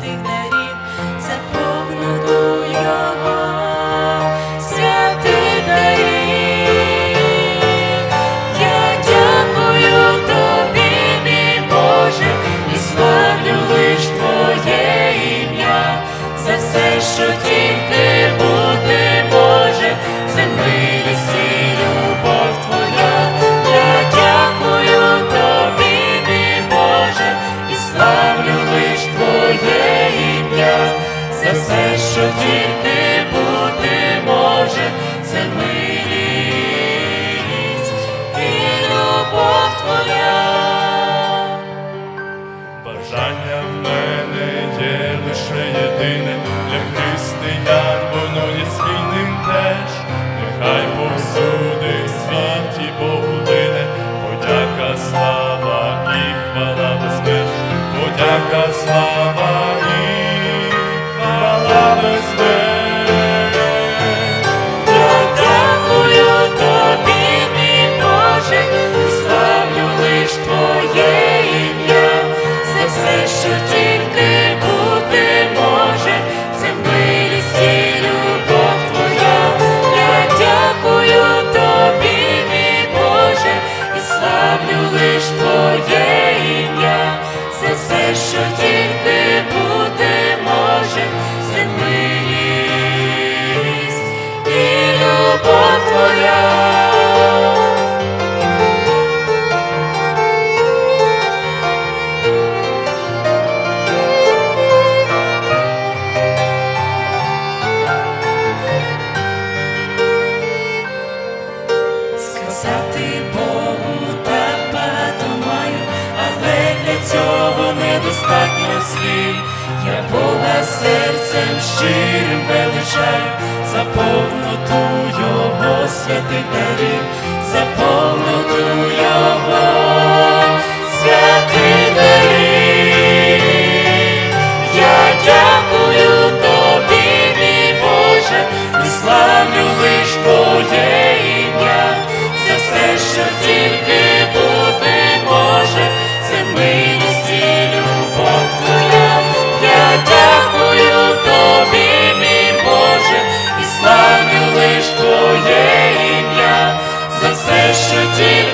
think це милість і любов твоя, бажання в мене є лише єдине, для християн, воно є спільним теж, нехай повсюди в світі погулине, подяка, слава і хвала без меж, подяка слава і хвала без меж. недостатньо слів, я Бога серцем щирим величезним. за все, що тіло.